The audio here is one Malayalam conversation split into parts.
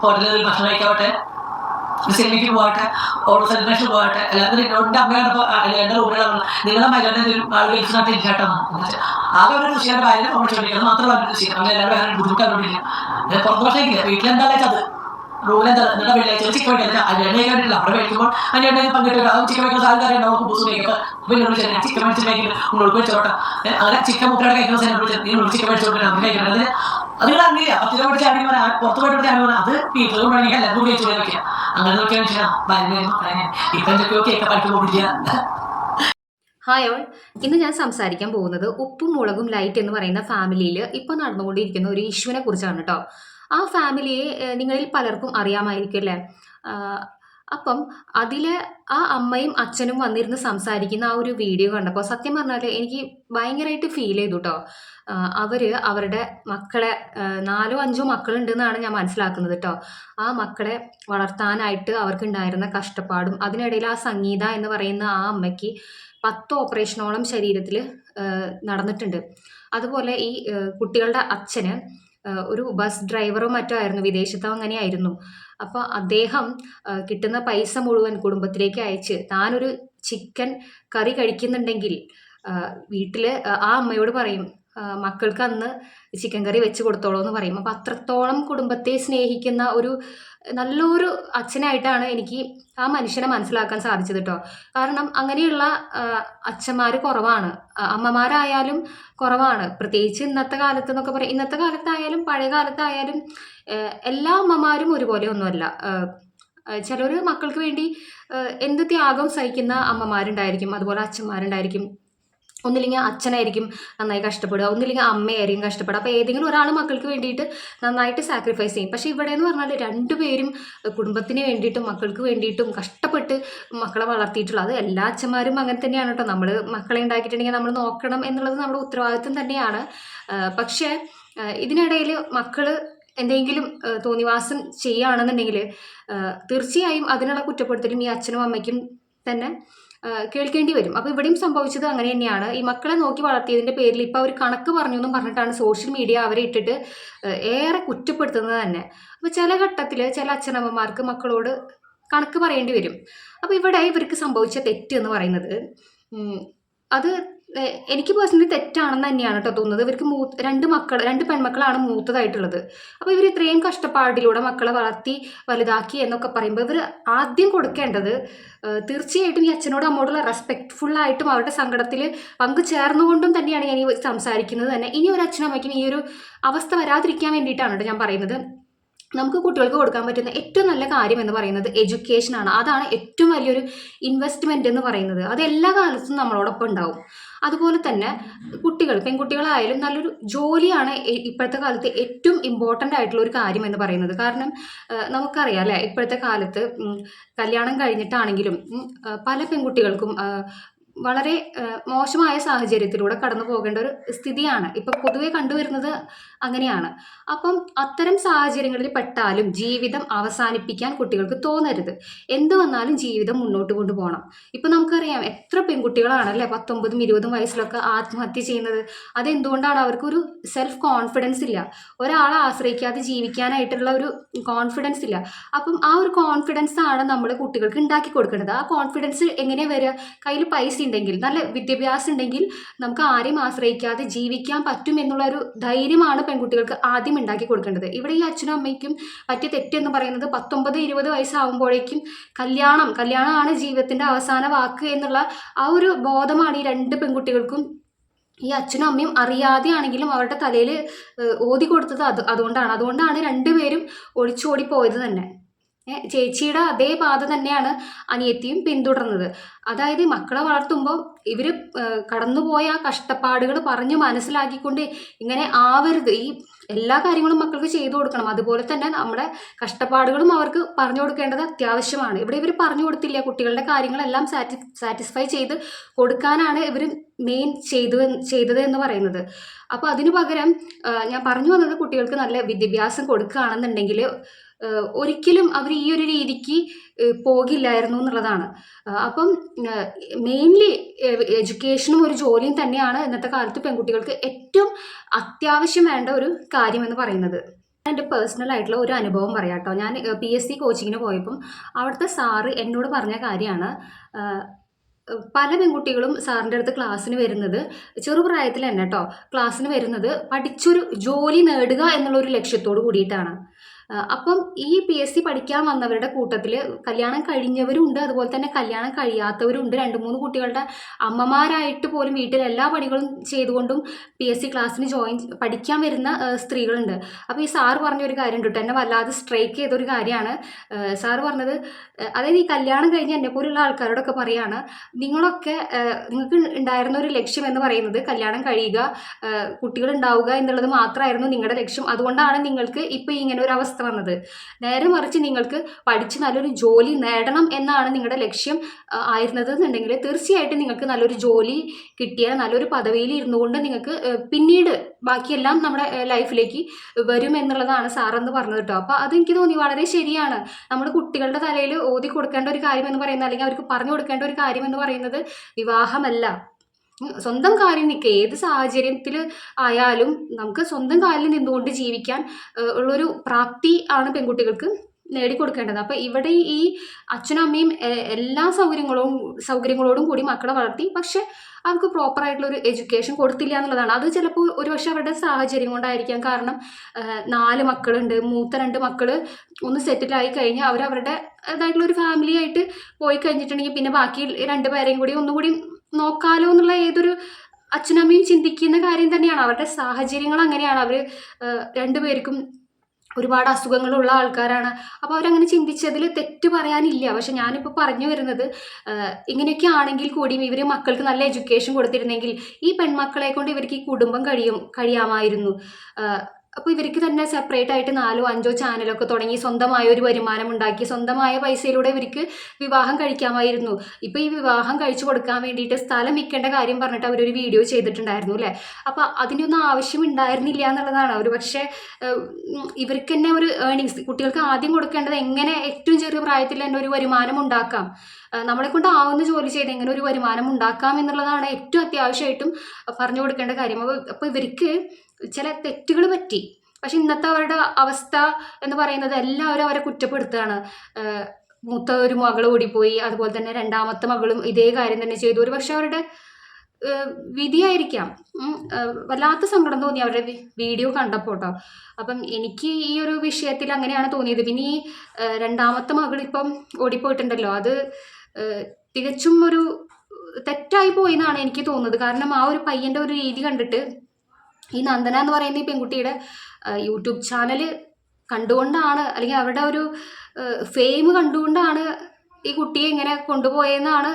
ഹോട്ടലിൽ ഭക്ഷണം കഴിക്കാവട്ടെ സിനിമയ്ക്ക് പോകട്ടെ ഓട്ടോ സെലിബ്രേഷൻ പോകട്ടെ അല്ലാതെ എന്നോട് അമ്മയാണ് എന്റെ റൂമിലാണ് നിങ്ങളുടെ മകനെ ആൾ കഴിച്ചിട്ട് ഇരിക്കട്ടെന്ന് ആകെ ഒരു കൃഷിയുടെ ഭാര്യ ഫോൺ ചോദിക്കുന്നത് മാത്രമല്ല കൃഷി അങ്ങനെ എല്ലാവരും വേറെ ബുദ്ധിമുട്ടാണ്ടില്ല പുറത്ത് പക്ഷേ വീട്ടിലെന്താ വെച്ചത് റൂമിൽ ഇപ്പം ഹായ് ഓൾ ഇന്ന് ഞാൻ സംസാരിക്കാൻ പോകുന്നത് ഉപ്പും മുളകും ലൈറ്റ് എന്ന് പറയുന്ന ഫാമിലിയിൽ ഇപ്പോൾ നടന്നുകൊണ്ടിരിക്കുന്ന ഒരു ഇഷ്യൂവിനെ കുറിച്ചാണ് കേട്ടോ ആ ഫാമിലിയെ നിങ്ങളിൽ പലർക്കും അറിയാമായിരിക്കും അല്ലേ? അപ്പം അതിൽ ആ അമ്മയും അച്ഛനും വന്നിരുന്ന് സംസാരിക്കുന്ന ആ ഒരു വീഡിയോ കണ്ടപ്പോൾ സത്യം പറഞ്ഞാൽ എനിക്ക് ഭയങ്കരമായിട്ട് ഫീൽ ചെയ്തു കേട്ടോ അവർ അവരുടെ മക്കളെ നാലോ അഞ്ചോ മക്കളുണ്ടെന്നാണ് ഞാൻ മനസ്സിലാക്കുന്നത് കേട്ടോ ആ മക്കളെ വളർത്താനായിട്ട് അവർക്കുണ്ടായിരുന്ന കഷ്ടപ്പാടും അതിനിടയിൽ ആ സംഗീത എന്ന് പറയുന്ന ആ അമ്മയ്ക്ക് പത്ത് ഓപ്പറേഷനോളം ശരീരത്തിൽ നടന്നിട്ടുണ്ട്. അതുപോലെ ഈ കുട്ടികളുടെ അച്ഛന് ഒരു ബസ് ഡ്രൈവറോ മറ്റോ ആയിരുന്നു. വിദേശത്തോ അങ്ങനെയായിരുന്നു. അപ്പോൾ അദ്ദേഹം കിട്ടുന്ന പൈസ മുഴുവൻ കുടുംബത്തിലേക്ക് അയച്ച് താനൊരു ചിക്കൻ കറി കഴിക്കുന്നുണ്ടെങ്കിൽ വീട്ടിൽ ആ അമ്മയോട് പറയും മക്കൾക്ക് അന്ന് ചിക്കൻ കറി വെച്ച് കൊടുത്തോളൂ എന്ന് പറയും. അപ്പം അത്രത്തോളം കുടുംബത്തെ സ്നേഹിക്കുന്ന ഒരു നല്ലൊരു അച്ഛനായിട്ടാണ് എനിക്ക് ആ മനുഷ്യനെ മനസ്സിലാക്കാൻ സാധിച്ചത് കേട്ടോ കാരണം അങ്ങനെയുള്ള അച്ഛന്മാർ കുറവാണ്. അമ്മമാരായാലും കുറവാണ്. പ്രത്യേകിച്ച് ഇന്നത്തെ കാലത്ത് എന്നൊക്കെ പറയാം ഇന്നത്തെ കാലത്തായാലും പഴയ കാലത്തായാലും എല്ലാ അമ്മമാരും ഒരുപോലെ ഒന്നുമല്ല. ചിലർ മക്കൾക്ക് വേണ്ടി എന്ത് ത്യാഗം സഹിക്കുന്ന അമ്മമാരുണ്ടായിരിക്കും. അതുപോലെ അച്ഛന്മാരുണ്ടായിരിക്കും. ഒന്നില്ലെങ്കിൽ അച്ഛനായിരിക്കും നന്നായി കഷ്ടപ്പെടുക ഒന്നില്ലെങ്കിൽ അമ്മയായിരിക്കും കഷ്ടപ്പെടുക. അപ്പോൾ ഏതെങ്കിലും ഒരാൾ മക്കൾക്ക് വേണ്ടിയിട്ട് നന്നായിട്ട് സാക്രിഫൈസ് ചെയ്യും. പക്ഷേ ഇവിടെ എന്ന് പറഞ്ഞാൽ രണ്ടുപേരും കുടുംബത്തിന് വേണ്ടിയിട്ടും മക്കൾക്ക് വേണ്ടിയിട്ടും കഷ്ടപ്പെട്ട് മക്കളെ വളർത്തിയിട്ടുള്ള അത് എല്ലാ അച്ഛന്മാരും അങ്ങനെ തന്നെയാണ് കേട്ടോ. നമ്മൾ മക്കളെ ഉണ്ടാക്കിയിട്ടുണ്ടെങ്കിൽ നമ്മൾ നോക്കണം എന്നുള്ളത് നമ്മുടെ ഉത്തരവാദിത്വം തന്നെയാണ്. പക്ഷേ ഇതിനിടയിൽ മക്കൾ എന്തെങ്കിലും തോന്നിവാസം ചെയ്യുകയാണെന്നുണ്ടെങ്കിൽ തീർച്ചയായും അതിനുള്ള കുറ്റപ്പെടുത്തലും ഈ അച്ഛനും അമ്മയ്ക്കും തന്നെ കേൾക്കേണ്ടി വരും. അപ്പോൾ ഇവിടെയും സംഭവിച്ചത് അങ്ങനെ തന്നെയാണ്. ഈ മക്കളെ നോക്കി വളർത്തിയതിന്റെ പേരിൽ ഇപ്പോൾ അവർ കണക്ക് പറഞ്ഞു എന്നും പറഞ്ഞിട്ടാണ് സോഷ്യൽ മീഡിയ അവരെ ഇട്ടിട്ട് ഏറെ കുറ്റപ്പെടുത്തുന്നത് തന്നെ. അപ്പോൾ ചില ഘട്ടത്തിൽ ചില അച്ഛനമ്മമാർക്ക് മക്കളോട് കണക്ക് പറയേണ്ടി വരും. അപ്പോൾ ഇവിടെ ഇവർക്ക് സംഭവിച്ച തെറ്റ് എന്ന് പറയുന്നത് അത് എനിക്ക് പേഴ്സണലി തെറ്റാണെന്ന് തന്നെയാണ് കേട്ടോ തോന്നുന്നത്. ഇവർക്ക് മൂ രണ്ട് മക്കൾ രണ്ട് പെൺമക്കളാണ് മൂത്തതായിട്ടുള്ളത്. അപ്പോൾ ഇവർ ഇത്രയും കഷ്ടപ്പാടിലൂടെ മക്കളെ വളർത്തി വലുതാക്കി എന്നൊക്കെ പറയുമ്പോൾ ഇവർ ആദ്യം കൊടുക്കേണ്ടത് തീർച്ചയായിട്ടും ഈ അച്ഛനോടും അമ്മോടുള്ള റെസ്പെക്റ്റ്ഫുള്ളായിട്ടും അവരുടെ സങ്കടത്തിൽ പങ്കു ചേർന്നുകൊണ്ടും തന്നെയാണ് ഞാൻ ഈ സംസാരിക്കുന്നത് തന്നെ. ഇനി ഒരു അച്ഛനും അമ്മയ്ക്കും ഈ ഒരു അവസ്ഥ വരാതിരിക്കാൻ വേണ്ടിയിട്ടാണ് കേട്ടോ ഞാൻ പറയുന്നത്. നമുക്ക് കുട്ടികൾക്ക് കൊടുക്കാൻ പറ്റുന്ന ഏറ്റവും നല്ല കാര്യം എന്ന് പറയുന്നത് എഡ്യൂക്കേഷനാണ് അതാണ് ഏറ്റവും വലിയൊരു ഇൻവെസ്റ്റ്മെന്റ് എന്ന് പറയുന്നത്. അത് എല്ലാ കാലത്തും നമ്മളോടൊപ്പം ഉണ്ടാവും. അതുപോലെ തന്നെ കുട്ടികൾ പെൺകുട്ടികളായാലും നല്ലൊരു ജോലിയാണ് ഇപ്പോഴത്തെ കാലത്ത് ഏറ്റവും ഇമ്പോർട്ടന്റ് ആയിട്ടുള്ള ഒരു കാര്യം എന്ന് പറയുന്നത്. കാരണം നമുക്കറിയാം അല്ലേ? ഇപ്പോഴത്തെ കാലത്ത് കല്യാണം കഴിഞ്ഞിട്ടാണെങ്കിലും പല പെൺകുട്ടികൾക്കും വളരെ മോശമായ സാഹചര്യത്തിലൂടെ കടന്നു പോകേണ്ട ഒരു സ്ഥിതിയാണ്. ഇപ്പൊ പൊതുവെ കണ്ടുവരുന്നത് അങ്ങനെയാണ്. അപ്പം അത്തരം സാഹചര്യങ്ങളിൽ പെട്ടാലും ജീവിതം അവസാനിപ്പിക്കാൻ കുട്ടികൾക്ക് തോന്നരുത്. എന്ത് വന്നാലും ജീവിതം മുന്നോട്ട് കൊണ്ടുപോകണം. ഇപ്പൊ നമുക്കറിയാം എത്ര പെൺകുട്ടികളാണ് പെൺകുട്ടികളാണല്ലേ പത്തൊമ്പതും ഇരുപതും വയസ്സിലൊക്കെ ആത്മഹത്യ ചെയ്യുന്നത്. അതെന്തുകൊണ്ടാണ് അവർക്കൊരു സെൽഫ് കോൺഫിഡൻസ് ഇല്ല? ഒരാളെ ആശ്രയിക്കാതെ ജീവിക്കാനായിട്ടുള്ള ഒരു കോൺഫിഡൻസ് ഇല്ല. അപ്പം ആ ഒരു കോൺഫിഡൻസ് ആണ് നമ്മൾ കുട്ടികൾക്ക് ഉണ്ടാക്കി കൊടുക്കേണ്ടത്. ആ കോൺഫിഡൻസ് എങ്ങനെയാ വരിക? കയ്യിൽ പൈസ ഉണ്ടെങ്കിൽ നല്ല വിദ്യാഭ്യാസം ഉണ്ടെങ്കിൽ നമുക്ക് ആരെയും ആശ്രയിക്കാതെ ജീവിക്കാൻ പറ്റും എന്നുള്ള ഒരു ധൈര്യമാണ് പെൺകുട്ടികൾക്ക് ആദ്യം ഉണ്ടാക്കി കൊടുക്കേണ്ടത്. ഇവിടെ ഈ അച്ഛനും അമ്മയ്ക്കും പറ്റിയ തെറ്റെന്ന് പറയുന്നത് പത്തൊമ്പത് ഇരുപത് വയസ്സാകുമ്പോഴേക്കും കല്യാണം കല്യാണമാണ് ജീവിതത്തിന്റെ അവസാന വാക്ക് എന്നുള്ള ആ ഒരു ബോധമാണ് ഈ രണ്ട് പെൺകുട്ടികൾക്കും. ഈ അച്ഛനും അമ്മയും അറിയാതെയാണെങ്കിലും അവരുടെ തലയിൽ ഓതി കൊടുത്തത് അത് അതുകൊണ്ടാണ്. അതുകൊണ്ടാണ് രണ്ടുപേരും ഒളിച്ചോടി പോയത് തന്നെ. ചേച്ചിയുടെ അതേ പാത തന്നെയാണ് അനിയത്തിയും പിന്തുടർന്നത്. അതായത് മക്കളെ വളർത്തുമ്പോൾ ഇവർ കടന്നുപോയ ആ കഷ്ടപ്പാടുകൾ പറഞ്ഞ് മനസ്സിലാക്കിക്കൊണ്ട് ഇങ്ങനെ ആവരുത്. ഈ എല്ലാ കാര്യങ്ങളും മക്കൾക്ക് ചെയ്തു കൊടുക്കണം. അതുപോലെ തന്നെ നമ്മുടെ കഷ്ടപ്പാടുകളും അവർക്ക് പറഞ്ഞു കൊടുക്കേണ്ടത് അത്യാവശ്യമാണ്. ഇവിടെ ഇവർ പറഞ്ഞു കൊടുത്തില്ല. കുട്ടികളുടെ കാര്യങ്ങളെല്ലാം സാറ്റി സാറ്റിസ്ഫൈ ചെയ്ത് കൊടുക്കാനാണ് ഇവർ മെയിൻ ചെയ്തു ചെയ്തത് എന്ന് പറയുന്നത്. അപ്പോൾ അതിനു പകരം ഞാൻ പറഞ്ഞു വന്നത് കുട്ടികൾക്ക് നല്ല വിദ്യാഭ്യാസം കൊടുക്കുകയാണെന്നുണ്ടെങ്കിൽ ഒരിക്കലും അവർ ഈ ഒരു രീതിക്ക് പോകില്ലായിരുന്നു എന്നുള്ളതാണ്. അപ്പം മെയിൻലി എഡ്യൂക്കേഷനും ഒരു ജോലിയും തന്നെയാണ് ഇന്നത്തെ കാലത്ത് പെൺകുട്ടികൾക്ക് ഏറ്റവും അത്യാവശ്യം വേണ്ട ഒരു കാര്യമെന്ന് പറയുന്നത്. എന്റെ പേഴ്സണൽ ആയിട്ടുള്ള ഒരു അനുഭവം പറയാം കേട്ടോ. ഞാൻ പി എസ് സി കോച്ചിങ്ങിന് പോയപ്പം അവിടുത്തെ സാറ് എന്നോട് പറഞ്ഞ കാര്യമാണ് പല പെൺകുട്ടികളും സാറിന്റെ അടുത്ത് ക്ലാസ്സിന് വരുന്നത് ചെറുപ്രായത്തിൽ തന്നെ കേട്ടോ ക്ലാസ്സിന് വരുന്നത് പഠിച്ചൊരു ജോലി നേടുക എന്നുള്ള ഒരു ലക്ഷ്യത്തോട് കൂടിയിട്ടാണ്. അപ്പം ഈ പി എസ് സി പഠിക്കാൻ വന്നവരുടെ കൂട്ടത്തിൽ കല്യാണം കഴിഞ്ഞവരുണ്ട് അതുപോലെ തന്നെ കല്യാണം കഴിയാത്തവരുണ്ട്. രണ്ട് മൂന്ന് കുട്ടികളുടെ അമ്മമാരായിട്ട് പോലും വീട്ടിൽ എല്ലാ പണികളും ചെയ്തുകൊണ്ടും പി എസ് സി ക്ലാസ്സിന് ജോയിൻ പഠിക്കാൻ വരുന്ന സ്ത്രീകളുണ്ട്. അപ്പോൾ ഈ സാറ് പറഞ്ഞ ഒരു കാര്യം ഉണ്ട് എന്നെ വല്ലാതെ സ്ട്രൈക്ക് ചെയ്തൊരു കാര്യമാണ്. സാറ് പറഞ്ഞത് അതായത് ഈ കല്യാണം കഴിഞ്ഞ് എന്നെ പോലുള്ള ആൾക്കാരോടൊക്കെ പറയാണ് നിങ്ങളൊക്കെ നിങ്ങൾക്ക് ഉണ്ടായിരുന്ന ഒരു ലക്ഷ്യം എന്ന് പറയുന്നത് കല്യാണം കഴിയുക കുട്ടികൾ ഉണ്ടാവുക എന്നുള്ളത് മാത്രമായിരുന്നു നിങ്ങളുടെ ലക്ഷ്യം. അതുകൊണ്ടാണ് നിങ്ങൾക്ക് ഇപ്പോൾ ഇങ്ങനെ ഒരു അവസ്ഥ വന്നത്. നേരെ മറിച്ച് നിങ്ങൾക്ക് പഠിച്ച് നല്ലൊരു ജോലി നേടണം എന്നാണ് നിങ്ങളുടെ ലക്ഷ്യം ആയിരുന്നത് എന്നുണ്ടെങ്കിൽ തീർച്ചയായിട്ടും നിങ്ങൾക്ക് നല്ലൊരു ജോലി കിട്ടിയ നല്ലൊരു പദവിയിൽ ഇരുന്നു കൊണ്ട് നിങ്ങൾക്ക് പിന്നീട് ബാക്കിയെല്ലാം നമ്മുടെ ലൈഫിലേക്ക് വരും എന്നുള്ളതാണ് സാറെന്ന് പറഞ്ഞത് കേട്ടോ. അപ്പോൾ അതെനിക്ക് തോന്നി വളരെ ശരിയാണ്. നമ്മുടെ കുട്ടികളുടെ തലയിൽ ഓതി കൊടുക്കേണ്ട ഒരു കാര്യം എന്ന് പറയുന്നത് അല്ലെങ്കിൽ അവർക്ക് പറഞ്ഞു കൊടുക്കേണ്ട ഒരു കാര്യം എന്ന് പറയുന്നത് വിവാഹമല്ല. സ്വന്തം കാര്യം നിൽക്കുക. ഏത് സാഹചര്യത്തിൽ ആയാലും നമുക്ക് സ്വന്തം കാലിൽ നിന്നുകൊണ്ട് ജീവിക്കാൻ ഉള്ളൊരു പ്രാപ്തി ആണ് പെൺകുട്ടികൾക്ക് നേടിക്കൊടുക്കേണ്ടത്. അപ്പം ഇവിടെ ഈ അച്ഛനും അമ്മയും എല്ലാ സൗകര്യങ്ങളും സൗകര്യങ്ങളോടും കൂടി മക്കളെ വളർത്തി പക്ഷെ അവർക്ക് പ്രോപ്പറായിട്ടുള്ള ഒരു എഡ്യൂക്കേഷൻ കൊടുത്തില്ല എന്നുള്ളതാണ്. അത് ചിലപ്പോൾ ഒരുപക്ഷെ അവരുടെ സാഹചര്യം കൊണ്ടായിരിക്കാം. കാരണം നാല് മക്കളുണ്ട് മൂത്ത രണ്ട് മക്കൾ ഒന്ന് സെറ്റിലായി കഴിഞ്ഞാൽ അവർ അവരുടെ അതായിട്ടുള്ള ഒരു ഫാമിലി ആയിട്ട് പോയി കഴിഞ്ഞിട്ടുണ്ടെങ്കിൽ പിന്നെ ബാക്കി രണ്ട് പേരെയും കൂടി ഒന്നുകൂടി നോക്കാലോ എന്നുള്ള ഏതൊരു അച്ഛനമ്മയും ചിന്തിക്കുന്ന കാര്യം തന്നെയാണ്. അവരുടെ സാഹചര്യങ്ങൾ അങ്ങനെയാണ്. അവർ രണ്ടുപേർക്കും ഒരുപാട് അസുഖങ്ങളുള്ള ആൾക്കാരാണ്. അപ്പോൾ അവരങ്ങനെ ചിന്തിച്ചതിൽ തെറ്റ് പറയാനില്ല. പക്ഷെ ഞാനിപ്പോൾ പറഞ്ഞു വരുന്നത് ഇങ്ങനെയൊക്കെ ആണെങ്കിൽ കൂടിയും ഇവർ മക്കൾക്ക് നല്ല എഡ്യൂക്കേഷൻ കൊടുത്തിരുന്നെങ്കിൽ ഈ പെൺമക്കളെ കൊണ്ട് ഇവർക്ക് ഈ കുടുംബം കഴിയും കഴിയാമായിരുന്നു. അപ്പോൾ ഇവർക്ക് തന്നെ സെപ്പറേറ്റ് ആയിട്ട് നാലോ അഞ്ചോ ചാനലൊക്കെ തുടങ്ങി സ്വന്തമായ ഒരു വരുമാനം ഉണ്ടാക്കി സ്വന്തമായ പൈസയിലൂടെ ഇവർക്ക് വിവാഹം കഴിക്കാമായിരുന്നു. ഇപ്പോൾ ഈ വിവാഹം കഴിച്ചു കൊടുക്കാൻ വേണ്ടിയിട്ട് സ്ഥലം വിൽക്കേണ്ട കാര്യം പറഞ്ഞിട്ട് അവരൊരു വീഡിയോ ചെയ്തിട്ടുണ്ടായിരുന്നു അല്ലേ? അപ്പോൾ അതിനൊന്നും ആവശ്യം ഉണ്ടായിരുന്നില്ല എന്നുള്ളതാണ്. ഒരു പക്ഷേ ഇവർക്ക് തന്നെ ഒരു ഏണിങ്സ് കുട്ടികൾക്ക് ആദ്യം കൊടുക്കേണ്ടത് എങ്ങനെ ഏറ്റവും ചെറിയ പ്രായത്തിൽ തന്നെ ഒരു വരുമാനം ഉണ്ടാക്കാം? നമ്മളെ കൊണ്ട് ആവുന്ന ജോലി ചെയ്ത് എങ്ങനെ ഒരു വരുമാനം ഉണ്ടാക്കാം എന്നുള്ളതാണ് ഏറ്റവും അത്യാവശ്യമായിട്ടും പറഞ്ഞു കൊടുക്കേണ്ട കാര്യം. അപ്പൊ അപ്പോൾ ഇവർക്ക് ചില തെറ്റുകൾ പറ്റി. പക്ഷെ ഇന്നത്തെ അവരുടെ അവസ്ഥ എന്ന് പറയുന്നത് എല്ലാവരും അവരെ കുറ്റപ്പെടുത്തുകയാണ്. മൂത്ത ഒരു മകൾ ഓടിപ്പോയി അതുപോലെ തന്നെ രണ്ടാമത്തെ മകളും ഇതേ കാര്യം തന്നെ ചെയ്തു. ഒരു പക്ഷെ അവരുടെ വിധിയായിരിക്കാം. വല്ലാത്ത സങ്കടം തോന്നി അവരുടെ വീഡിയോ കണ്ടപ്പോൾ കേട്ടോ. അപ്പം എനിക്ക് ഈ ഒരു വിഷയത്തിൽ അങ്ങനെയാണ് തോന്നിയത്. പിന്നെ ഈ രണ്ടാമത്തെ മകൾ ഇപ്പം ഓടിപ്പോയിട്ടുണ്ടല്ലോ. അത് തികച്ചും ഒരു തെറ്റായി പോയി എന്നാണ് എനിക്ക് തോന്നുന്നത്. കാരണം ആ ഒരു പയ്യന്റെ ഒരു രീതി കണ്ടിട്ട് ഈ നന്ദന എന്ന് പറയുന്ന ഈ പെൺകുട്ടിയുടെ യൂട്യൂബ് ചാനൽ കണ്ടുകൊണ്ടാണ് അല്ലെങ്കിൽ അവരുടെ ഒരു ഫെയിം കണ്ടുകൊണ്ടാണ് ഈ കുട്ടിയെ ഇങ്ങനെ കൊണ്ടുപോയെന്നാണ്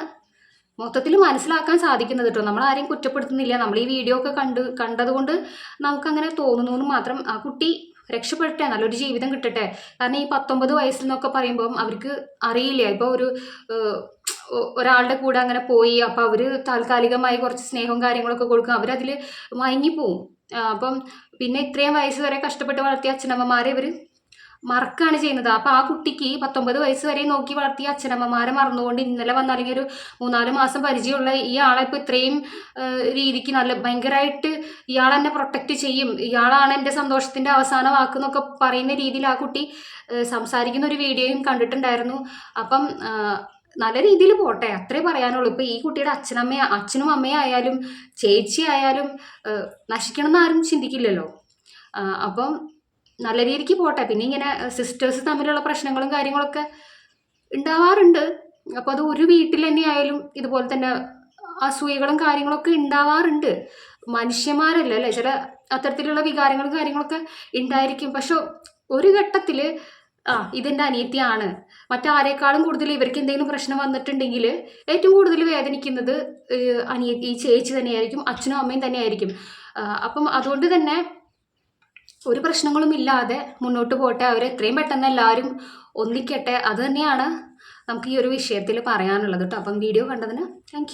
മൊത്തത്തിൽ മനസ്സിലാക്കാൻ സാധിക്കുന്നത് കേട്ടോ. നമ്മൾ ആരെയും കുറ്റപ്പെടുത്തുന്നില്ല. നമ്മൾ ഈ വീഡിയോ ഒക്കെ കണ്ട് കണ്ടതുകൊണ്ട് നമുക്കങ്ങനെ തോന്നുന്നു എന്ന് മാത്രം ആ കുട്ടി രക്ഷപ്പെടട്ടെ നല്ലൊരു ജീവിതം കിട്ടട്ടെ. കാരണം ഈ പത്തൊമ്പത് വയസ്സിൽ നിന്നൊക്കെ പറയുമ്പം അവർക്ക് അറിയില്ല. ഇപ്പോൾ ഒരു ഒരാളുടെ കൂടെ അങ്ങനെ പോയി അപ്പോൾ അവർ താൽക്കാലികമായി കുറച്ച് സ്നേഹവും കാര്യങ്ങളൊക്കെ കൊടുക്കും. അവരതിൽ മയങ്ങിപ്പോവും. അപ്പം പിന്നെ ഇത്രയും വയസ്സ് വരെ കഷ്ടപ്പെട്ട് വളർത്തിയ അച്ഛനമ്മമാരെ ഇവർ മറക്കാണ് ചെയ്യുന്നത്. അപ്പോൾ ആ കുട്ടിക്ക് പത്തൊമ്പത് വയസ്സ് വരെ നോക്കി വളർത്തിയ അച്ഛനമ്മമാരെ മറന്നുകൊണ്ട് ഇന്നലെ വന്ന അല്ലെങ്കിൽ ഒരു മൂന്നാൽ മാസം പരിചയമുള്ള ഈ ആളെ ഇപ്പോൾ ഇത്രയും രീതിക്ക് നല്ല ഭയങ്കരമായിട്ട് ഇയാൾ എന്നെ പ്രൊട്ടക്റ്റ് ചെയ്യും. ഇയാളാണ് എന്റെ സന്തോഷത്തിന്റെ അവസാന വാക്കെന്നൊക്കെ പറയുന്ന രീതിയിൽ ആ കുട്ടി സംസാരിക്കുന്ന ഒരു വീഡിയോയും കണ്ടിട്ടുണ്ടായിരുന്നു. അപ്പം നല്ല രീതിയിൽ പോട്ടെ അത്രേ പറയാനുള്ളൂ. ഇപ്പൊ ഈ കുട്ടിയുടെ അച്ഛനമ്മ അച്ഛനും അമ്മയും ആയാലും ചേച്ചി ആയാലും നശിക്കണം എന്ന് ആരും ചിന്തിക്കില്ലല്ലോ. അപ്പം നല്ല രീതിക്ക് പോട്ടെ. പിന്നെ ഇങ്ങനെ സിസ്റ്റേഴ്സ് തമ്മിലുള്ള പ്രശ്നങ്ങളും കാര്യങ്ങളൊക്കെ ഉണ്ടാവാറുണ്ട്. അപ്പോൾ അത് ഒരു വീട്ടിൽ തന്നെ ആയാലും ഇതുപോലെ തന്നെ അസൂയകളും കാര്യങ്ങളൊക്കെ ഉണ്ടാവാറുണ്ട്. മനുഷ്യന്മാരല്ലേ? ചില അത്തരത്തിലുള്ള വികാരങ്ങളും കാര്യങ്ങളൊക്കെ ഉണ്ടായിരിക്കും. പക്ഷെ ഒരു ഘട്ടത്തിൽ ആ ഇതെന്റെ അനിയത്തിയാണ്. മറ്റാരേക്കാളും കൂടുതൽ ഇവർക്ക് എന്തെങ്കിലും പ്രശ്നം വന്നിട്ടുണ്ടെങ്കിൽ ഏറ്റവും കൂടുതൽ വേദനിക്കുന്നത് അനിയത്തി അനിയ ഈ ചേച്ചി തന്നെയായിരിക്കും അച്ഛനും അമ്മയും തന്നെയായിരിക്കും. അപ്പം അതുകൊണ്ട് തന്നെ ഒരു പ്രശ്നങ്ങളും ഇല്ലാതെ മുന്നോട്ട് പോട്ടെ. അവർ എത്രയും പെട്ടെന്ന് എല്ലാവരും ഒന്നിക്കട്ടെ. അത് തന്നെയാണ് നമുക്ക് ഈ ഒരു വിഷയത്തിൽ പറയാനുള്ളത് കേട്ടോ അപ്പം വീഡിയോ കണ്ടതിന് താങ്ക്